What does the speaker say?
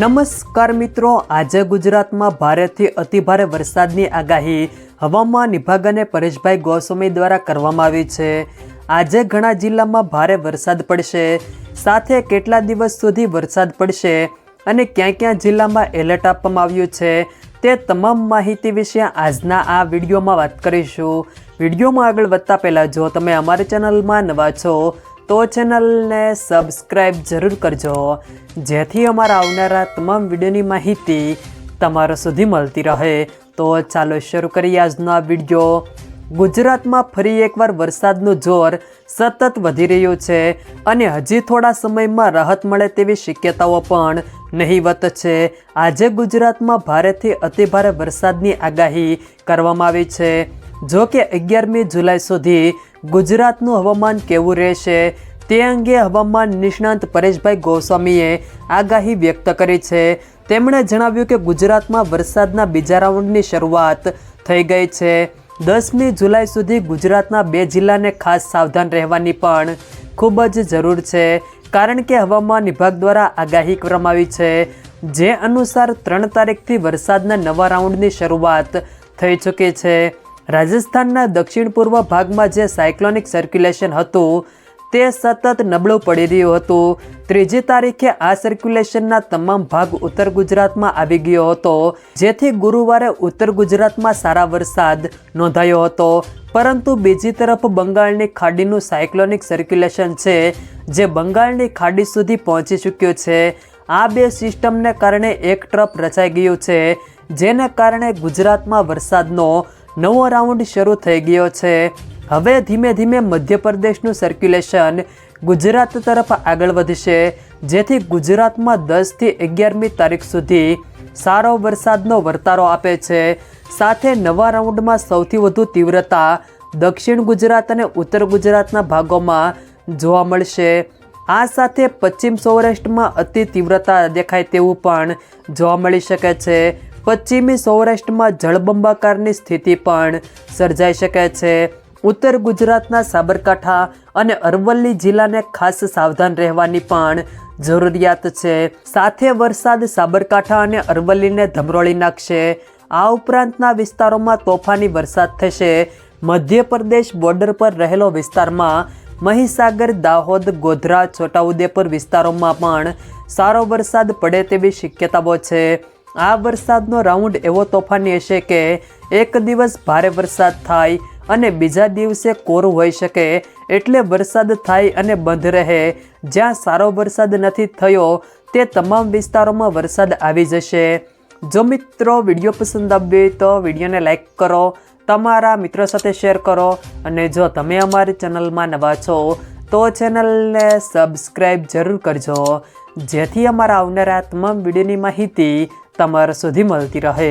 નમસ્કાર મિત્રો, આજે ગુજરાતમાં ભારેથી અતિભારે વરસાદની આગાહી હવામાન વિભાગ અને પરેશભાઈ ગોસ્વામી દ્વારા કરવામાં આવી છે. આજે ઘણા જિલ્લામાં ભારે વરસાદ પડશે. સાથે કેટલા દિવસ સુધી વરસાદ પડશે અને ક્યાં ક્યાં જિલ્લામાં એલર્ટ આપવામાં આવ્યું છે તે તમામ માહિતી વિશે આજના આ વિડીયોમાં વાત કરીશું. વિડીયોમાં આગળ વધતા પહેલાં જો તમે અમારી ચેનલમાં નવા છો તો ચેનલને સબસ્ક્રાઈબ જરૂર કરજો. જેથી અમારા આવનારા તમામ વિડીયોની માહિતી તમારા સુધી મળતી રહે. તો ચાલો શરૂ કરીએ આજનો આ વીડિયો. ગુજરાતમાં ફરી એકવાર વરસાદનું જોર સતત વધી રહ્યું છે અને હજી થોડા સમયમાં રાહત મળે તેવી શક્યતાઓ પણ નહીવત છે. આજે ગુજરાતમાં ભારેથી અતિભારે વરસાદની આગાહી કરવામાં આવી છે. જો કે અગિયારમી જુલાઈ સુધી ગુજરાતનું હવામાન કેવું રહેશે તે અંગે હવામાન નિષ્ણાંત પરેશભાઈ ગોસ્વામીએ આગાહી વ્યક્ત કરી છે. તેમણે જણાવ્યું કે ગુજરાતમાં વરસાદના બીજા રાઉન્ડની શરૂઆત થઈ ગઈ છે. દસમી જુલાઈ સુધી ગુજરાતના બે જિલ્લાને ખાસ સાવધાન રહેવાની પણ ખૂબ જ જરૂર છે, કારણ કે હવામાન વિભાગ દ્વારા આગાહી કરવામાં આવી છે. જે અનુસાર ત્રણ તારીખથી વરસાદના નવા રાઉન્ડની શરૂઆત થઈ ચૂકી છે. રાજસ્થાનના દક્ષિણ પૂર્વ ભાગમાં જે સાયક્લોનિક સર્ક્યુલેશન હતું, તે સતત નબળું પડી રહ્યું હતું. ત્રીજી તારીખે આ સર્ક્યુલેશનના તમામ ભાગ ઉત્તર ગુજરાતમાં આવી ગયો હતો. જેથી ગુરુવારે ઉત્તર ગુજરાતમાં સારા વરસાદ નોંધાયો હતો. પરંતુ બીજી તરફ બંગાળની ખાડીનું સાયક્લોનિક સર્ક્યુલેશન છે, જે બંગાળની ખાડી સુધી પહોંચી ચૂક્યું છે. આ બે સિસ્ટમને કારણે એક ટ્રપ રચાઈ ગયું છે, જેને કારણે ગુજરાતમાં વરસાદનો નવો રાઉન્ડ શરૂ થઈ ગયો છે. હવે ધીમે ધીમે મધ્યપ્રદેશનું સર્ક્યુલેશન ગુજરાત તરફ આગળ વધશે, જેથી ગુજરાતમાં દસથી અગિયારમી તારીખ સુધી સારો વરસાદનો વર્તારો આપે છે. સાથે નવા રાઉન્ડમાં સૌથી વધુ તીવ્રતા દક્ષિણ ગુજરાત અને ઉત્તર ગુજરાતના ભાગોમાં જોવા મળશે. આ સાથે પશ્ચિમ સૌરાષ્ટ્રમાં અતિ તીવ્રતા દેખાય તેવું પણ જોવા મળી શકે છે. પશ્ચિમી સૌરાષ્ટ્રમાં જળબંબાકારની સ્થિતિ પણ સર્જાઈ શકે છે. ઉત્તર ગુજરાતના સાબરકાંઠા અને અરવલ્લી જિલ્લાને ખાસ સાવધાન રહેવાની પણ જરૂરિયાત છે. સાથે વરસાદ સાબરકાંઠા અને અરવલ્લીને ધમરોળી નાખશે. આ ઉપરાંતના વિસ્તારોમાં તોફાની વરસાદ થશે. મધ્યપ્રદેશ બોર્ડર પર રહેલો વિસ્તારમાં મહીસાગર, દાહોદ, ગોધરા, છોટાઉદેપુર વિસ્તારોમાં પણ સારો વરસાદ પડે તેવી શક્યતાઓ છે. આ વરસાદનો રાઉન્ડ એવો તોફાની હશે કે એક દિવસ ભારે વરસાદ થાય અને બીજા દિવસે કોરું હોઈ શકે, એટલે વરસાદ થાય અને બંધ રહે. જ્યાં સારો વરસાદ નથી થયો, તે તમામ વિસ્તારોમાં વરસાદ આવી જશે. જો મિત્રો વીડિયો પસંદ આવ્યો તો વિડીયોને લાઇક કરો, તમારા મિત્રો સાથે શેર કરો અને જો તમે અમારી ચેનલમાં નવા છો, તો ચેનલને સબસ્ક્રાઈબ જરૂર કરજો. જેથી અમારા આવનારા તમામ વિડીયોની માહિતી તમારા સુધી મળતી રહે.